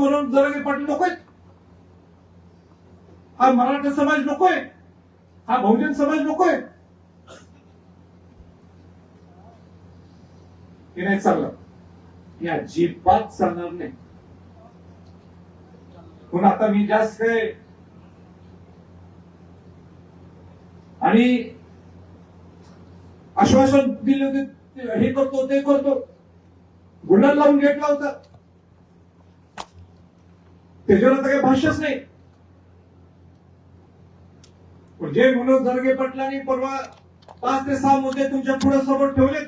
म्हणून जरांगे पाटील नकोय. हा मराठा समाज नकोय. हा बहुजन समाज नकोय. हे नाही चाललं या अजिबात चालणार नाही. पण आता मी जास्त काय आणि आश्वासन दिले होते हे करतो ते करतो. गुंडा लावून घेतला होता. त्याच्यावर आता काही भाष्यच नाही. पण जे मनोज धर्गे पटलांनी परवा पाच ते सहा मुद्दे तुमच्यापुढे समोर ठेवलेत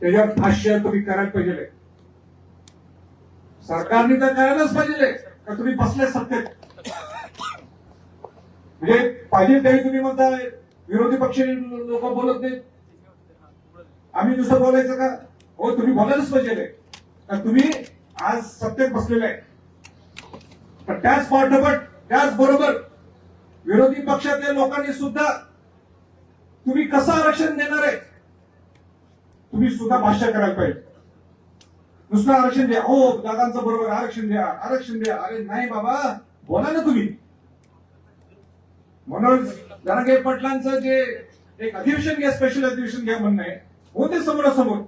त्याच्यावर भाष्य तुम्ही करायला पाहिजे. सरकारने तर करायलाच पाहिजे का तुम्ही बसले सत्तेत? म्हणजे पाहिजे तरी तुम्ही म्हणता विरोधी पक्ष लोक बोलत नाहीत. आम्ही दुसरं बोलायचं का? हो तुम्ही बोलायलाच पाहिजे. का तुम्ही आज सत्तेत बसलेले आहे. पण त्याच पाठोपाठ त्याच बरोबर विरोधी पक्षातल्या लोकांनी सुद्धा तुम्ही कसं आरक्षण देणार आहे? तुम्ही सुद्धा भाष्य करायला पाहिजे. नुसतं आरक्षण द्या. हो दादांचं बरोबर आरक्षण द्या आरक्षण द्या. अरे नाही बाबा बोला ना तुम्ही. म्हणून जरांगे पाटलांचं जे एक अधिवेशन घ्या स्पेशल अधिवेशन घ्या म्हणणं आहे होते समोरासमोर.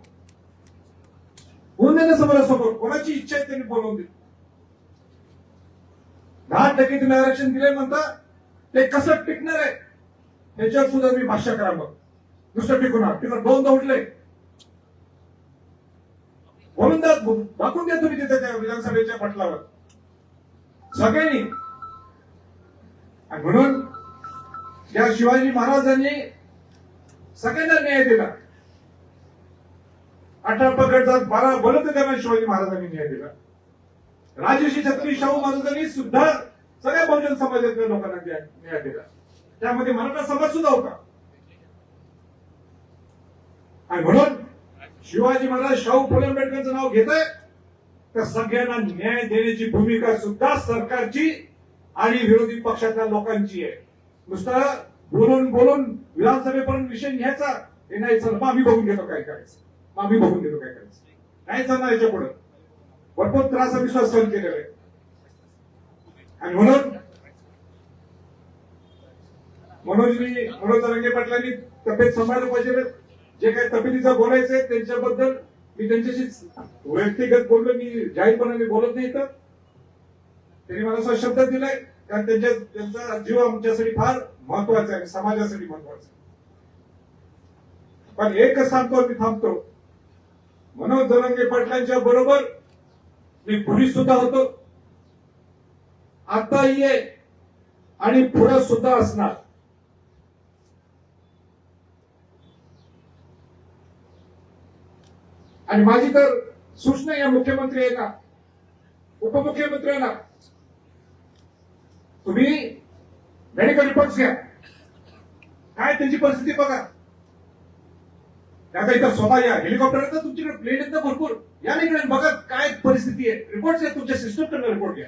होऊन दे ना समोरासमोर कोणाची इच्छा आहे त्यांनी बोलवून दे दहा टक्के तुम्ही आरक्षण दिले म्हणता ते कसं टिकणार आहे त्याच्यावर सुद्धा मी भाष्य करा मग नुसतं टिकून तिकडे दोनदा उठले बोलून द्या दाखवून द्या तुम्ही तिथे त्या विधानसभेच्या पटलावर सगळ्यांनी म्हणून या शिवाजी महाराजांनी सगळ्यांना न्याय दिला अठरा पकडचा बारा बलत त्यांना शिवाजी महाराजांनी न्याय दिला. राजर्षी छत्री शाहू महाराजांनी सुद्धा सगळ्या बहुजन समाजातल्या लोकांना न्याय दिला. त्यामध्ये मराठा समाज सुद्धा होता. आणि म्हणून शिवाजी महाराज शाहू फुले आंबेडकरचं नाव घेत आहे तर सगळ्यांना न्याय देण्याची भूमिका सुद्धा सरकारची आणि विरोधी पक्षातल्या लोकांची आहे. नुसतं बोलून बोलून विधानसभेपर्यंत विषय घ्यायचा हे नाही. चल आम्ही बघून घेतो काय करायचं. मग आम्ही बघून घेतो काय करायचं. नाही चालणार याच्यापुढे. भरपूर त्रास आम्ही सहन सहन केलेला आहे. आणि म्हणून मनोजनी मनोज रंगे पाटलांनी तब्येत सांभाळलं पाहिजे जे काही तब्येतीचं बोलायचंय त्यांच्याबद्दल मी त्यांच्याशी व्यक्तिगत बोललो मी जाहीरपणाने बोलत नाही तर त्यांनी मला असा शब्द दिलाय कारण त्यांच्या त्यांचा जीव आमच्यासाठी फार महत्त्वाचा आहे समाजासाठी महत्त्वाचा पण एकच सांगतो मी थांबतो. मनोज जरंगे पाटलांच्या बरोबर मी पुढे सुद्धा होतो. आता ये आणि पुढे सुद्धा असणार. आणि माझी तर सूचना या मुख्यमंत्री यांना उपमुख्यमंत्र्यांना तुम्ही मेडिकल रिपोर्ट घ्या. काय त्यांची परिस्थिती बघा. आता इथं स्वतः या हेलिकॉप्टर येतं तुमच्याकडे प्लेन येतं भरपूर. या नाही बघा काय परिस्थिती आहे. रिपोर्ट घ्या तुमच्या सिस्टम रिपोर्ट घ्या.